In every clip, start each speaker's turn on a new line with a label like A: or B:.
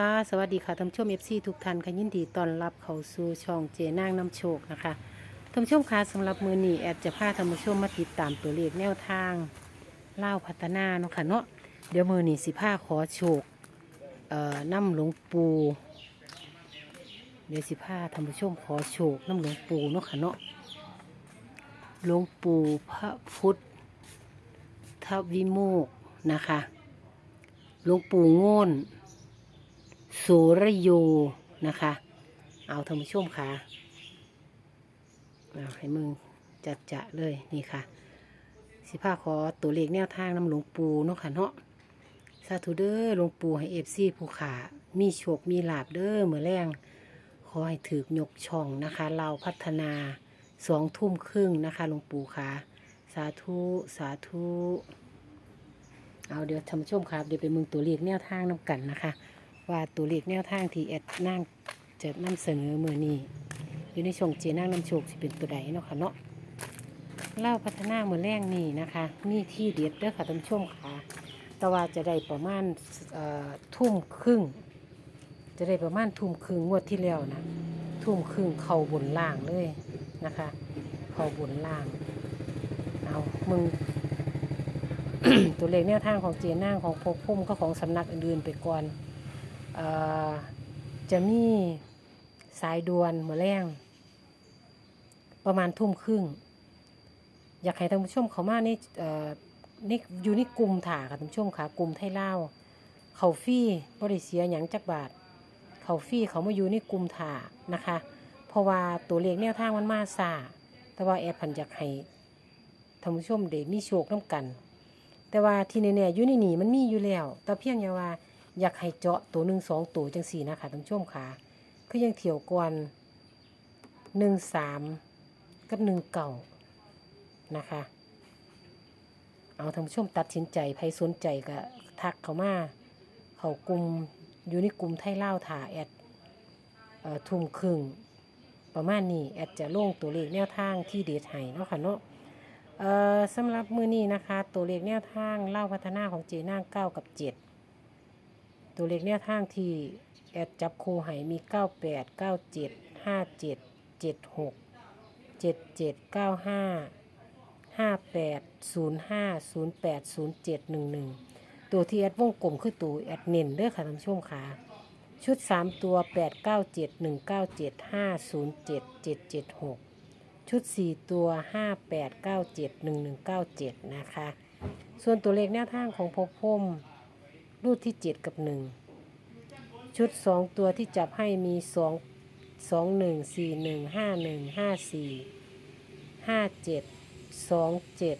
A: ค่ะ สวัสดีค่ะท่านผู้ชมเอฟซีทุกท่านค่ะยินดีต้อนรับเข้าสู่ช่องเจนางน้ำโชคนะคะท่านผู้ชมคะสำหรับมือนี้แอดจะพาท่านผู้ชมมาติดตามตัวเลขแนวทางเล่าวพัฒนาเนาะค่ะเนาะเดี๋ยวมือนี้สิพาขอโชคเอ่อน้ำหลวงปูเดี๋ยวสิพาท่านผู้ชมขอโชคน้ำหลวงปูเนาะค่ะเนาะหลวงปูพระพุทธทวิโมกข์นะคะหลวงปู่โง่น สุรโยนะคะ เอาท่านผู้ชมค่ะเอาให้มึงจัดจะเลยนี่ค่ะ สิพาขอตัวเลขแนวทางน้ำหลวงปูเนาะค่ะเนาะสาธุเด้อหลวงปูให้เอฟซีผู้ขามีโชคมีลาบเด้อเมื่อแรงขอให้ถือยกช่องนะคะ เราพัฒนาสองทุ่มครึ่งนะคะหลวงปู่ค่ะ สาธุสาธุ เอาเดี๋ยวท่านผู้ชมครับ เดี๋ยวไปมึงตัวเลขแนวทางน้ำกันนะคะ ว่าตัวเลขแนวทางที่แอดนั่งจะนำเสนอมือนี้อยู่ในช่องเจนั่งนำโชคสิเป็นตัวใดเนาะค่ะเนาะเล่าพัฒนาเมือแรงนี่นะคะมีที่เด็ดเด้อค่ะท่านผู้ชมค่ะแต่ว่าจะได้ประมาณทุ่มครึ่ง จะได้ประมาณทุ่มครึ่งงวดที่แล้วนะทุ่มครึ่งเข่าบนล่างเลยนะคะ เข่าบนล่างเอามึงตัวเลขแนวทางของเจนั่งของพกพุ่มก็ของสำนักอื่นๆไปก่อน จะมีสายด่วนหมอแรงประมาณทุ่มครึ่ง อยากให้ท่านผู้ชมเขามานี่เอ่อนี่อยู่ในกลุ่มถ่าค่ะท่านผู้ชมค่ะกลุ่มไทยเล่าเขาฟรี่บริเสียหยังจักบาท เขาฟรี่เขามาอยู่ในกลุ่มถ่านะคะ เพราะว่าตัวเลขแนวทางมันมาซาแต่ว่าแอดพันอยากให้ท่านผู้ชมได้มีโชคน้ำกัน แต่ว่าที่แน่ๆอยู่ในนี่มันมีอยู่แล้วแต่เพียงอย่าว่า อยากให้เจาะตัวหนึ่งสองตัวจังสี่นะคะท่านผู้ชมค่ะ คือยังเที่ยวก่อนหนึ่งสามกับหนึ่งเก่านะคะ เอาท่านผู้ชมตัดสินใจใครสนใจก็ทักเขามาเขากลุ่มอยู่ในกลุ่มไทยเล่าถ่าแอดทุ่มครึ่งประมาณนี้แอดจะลงตัวเลขแนวทางที่เด็ดให้เนาะค่ะเนาะเอ่อสำหรับมือนี้นะคะ ตัวเลขแนวทางเล่าพัฒนาของเจนางเก้ากับเจ็ด ตัวเลขแนวทางที่แอดจับคู่ให้มี 98 97 57 76 77 95 58 05 08 07 11 ตัวที่แอดวงกลมคือตัวแอดเน้นเด้อค่ะท่านผู้ชมค่ะ ชุด 3 ตัว 897 197 507 776 ชุด 4 ตัว 5897 1197 นะคะ ส่วนตัวเลขแนวทางของพบพม รูดที่เจ็ดกับหนึ่งชุดสองตัวที่จับให้มีสองสองหนึ่งสี่หนึ่งห้าหนึ่งห้าสี่ห้าเจ็ดสองเจ็ด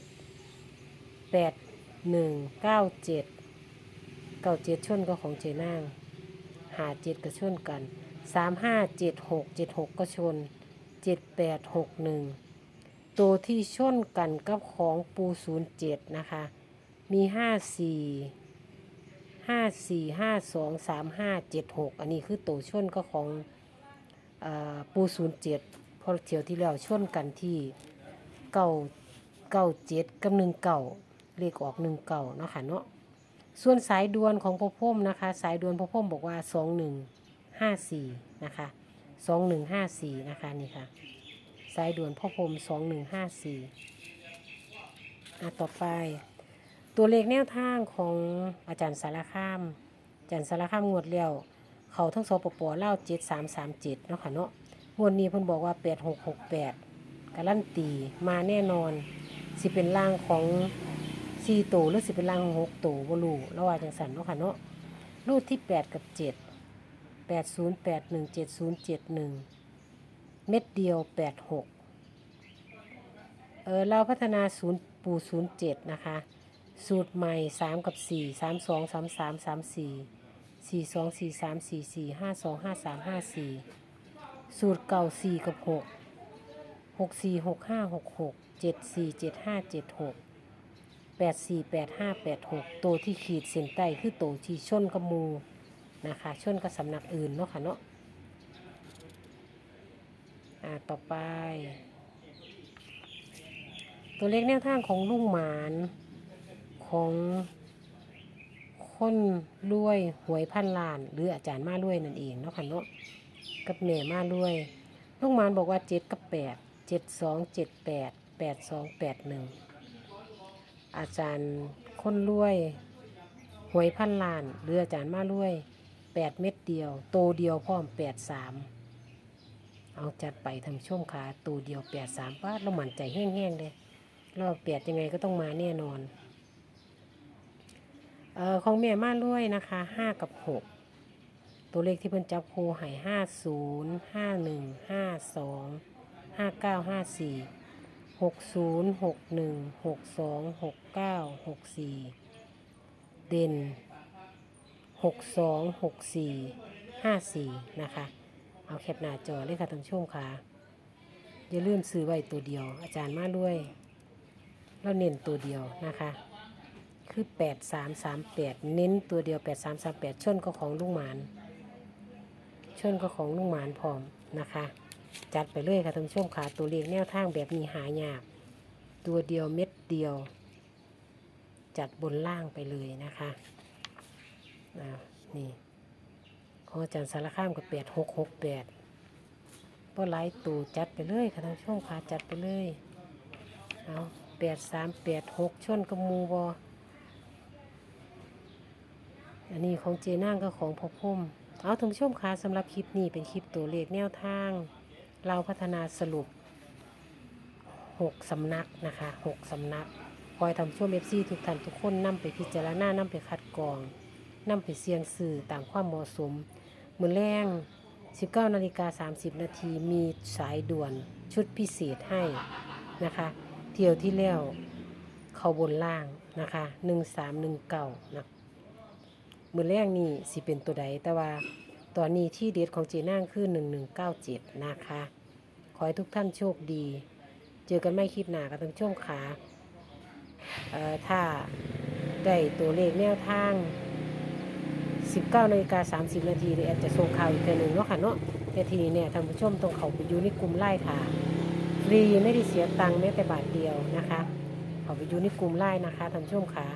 A: แปดหนึ่งเก้าเจ็ดเก้าเจ็ดชนก็ของเจนางหาเจ็ดก็ชนกันสามห้าเจ็ดหกเจ็ดหกก็ชนเจ็ดแปดหกหนึ่งตัวที่ชนกันกับของปูศูนย์เจ็ดนะคะ มีห้าสี่ ห้าสี่ห้าสองสามห้าเจ็ดหกอันนี้คือตัวชนก็ของออปูศูนย์เจ็ดพอเที่ยวที่แล้วชนกันที่เก้าเก้าเจ็ดกับหนึ่งเก้าเลขออกหนึ่งเก้าเนาะค่ะเนาะส่วนสายด่วนของพ่อพ่มนะคะ สายด่วนพ่อพ่มบอกว่าสองหนึ่งห้าสี่นะคะสองหนึ่งห้าสี่นะคะนี่ค่ะ สายด่วนพ่อพรมสองหนึ่งห้าสี่อะต่อไป ตัวเลขแนวทางของอาจารย์สารคาม อาจารย์สารคามงวดแล้วเขาทั้งสปปเล่าเจ็ดสามสามเจ็ดเนาะค่ะเนาะงวดนี้เพิ่นบอกว่าแปดหกหกแปดการันตีมาแน่นอน สิเป็นล่างของสี่ตัวหรือสิเป็นล่างของหกตัวบ่รู้แล้วว่าจังสันเนาะค่ะเนาะรูดที่แปดกับเจ็ดแปดศูนย์แปดหนึ่งเจ็ดศูนย์เจ็ดหนึ่งเม็ดเดียวแปดหกเออเราพัฒนาศูนย์ปูศูนย์เจ็ดนะคะ สูตรใหม่สามกับสี่สามสองสามสามสามสี่สี่สองสี่สามสี่สี่ห้าสองห้าสามห้าสี่สูตรเก่าสี่กับหกหกสี่หกห้าหกหกเจ็ดสี่เจ็ดห้าเจ็ดหกแปดสี่แปดห้าแปดหกตัวที่ขีดเส้นใต้คือตัวที่ชนกับมูนะคะชนกับสำนักอื่นเนาะค่ะเนาะอ่าต่อไป ตัวเลขแนวทางของลุงหมาน ของคนรวยหวยพันล้าน หรืออาจารย์มารวยนั่นเองเนาะค่ะเนาะกับแม่มารวยลุงหมานบอกว่าเจ็ดกับแปดเจ็ดสองเจ็ดแปดแปดสองแปดหนึ่งอาจารย์คนรวยหวยพันล้านหรืออาจารย์มารวยแปดเม็ดเดียว โตเดียวพร้อมแปดสามเอาจัดไปทำช่วงขาโตเดียวแปดสามป้าดเราหมั่นใจแห้งๆเลยรอบแปดยังไงก็ต้องมาแน่นอน เอ่อของแม่มาด้ยนะคะห้ากับหกตัวเลขที่เพิ่นจับครูให้ห้าศูนย์ห้าหนึ่งห้าสองห้าเก้าห้าสี่หกศูนย์หกหนึ่งหกสองหกเก้าหกสี่เด่นหกสองหกสี่ห้าสี่นะคะ เอาแคปหน้าจอเลยค่ะท่านผู้ชมค่ะอย่าลืมซื้อไว้ตัวเดียว อาจารย์มาด้วยแล้วเน้นตัวเดียวนะคะ คือ 8 3 3 8 เน้นตัวเดียว 8 3 3 8 ชนก็ของลุงหมาน ชนก็ของลุงหมานพร้อมนะคะ จัดไปเลยค่ะท่านผู้ชมค่ะตัวเลขแนวทางแบบนี้หายาก ตัวเดียวเม็ดเดียว จัดบนล่างไปเลยนะคะนี่ของอาจารย์สารข้ามกับ8 6 6 8ก็ไล่ตัวจัดไปเลยค่ะท่านผู้ชมค่ะจัดไปเลยเอา8 3 8 6ชนกับมูบอ อันนี้ของเจนั่งก็ของพอพุ่มเอาท่านผู้ชมคะสำหรับคลิปนี้เป็นคลิปตัวเลขแนวทาง เราพัฒนาสรุป 6 สำนักนะคะ 6 สำนัก คอยทำช่วงเอฟซีทุกท่านทุกคนนำไปพิจารณานำไปคัดกรองนำไปเสียงสื่อตามความเหมาะสมมือแรง 19นาฬิกา30 นาทีมีสายด่วนชุดพิเศษให้นะคะ เที่ยวที่แล้วเขาบนล่างนะคะ 1319นะ มือแรกนี่สิเป็นตัวใด แต่ว่าตอนนี้ที่เด็ดของเจนางคือ1197 นะคะ ขอให้ทุกท่านโชคดี เจอกันไม่คลิปหนากับทั้งช่วงขาเอ่อถ้าได้ตัวเลขแนวทาง 19นาฬิกา30 นาทีหรืออาจะส่งข่าวอีกเทื่อหนึ่งเนาะค่ะเนาะแต่ทีนี้เนี่ยท่านผู้ชมต้องเข้าไปอยู่ในกลุ่มไล่ถ่าฟรีไม่ได้เสียตังค์แม้แต่บาทเดียวนะคะเข้าไปอยู่ในกลุ่มไล่นะคะท่านผู้ชมค่ะ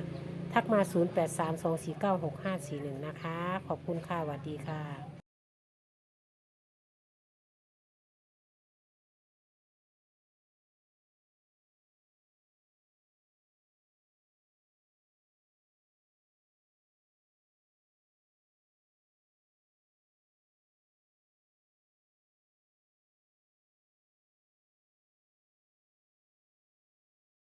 A: ทักมา 0832496541 นะคะ ขอบคุณค่ะสวัสดีค่ะ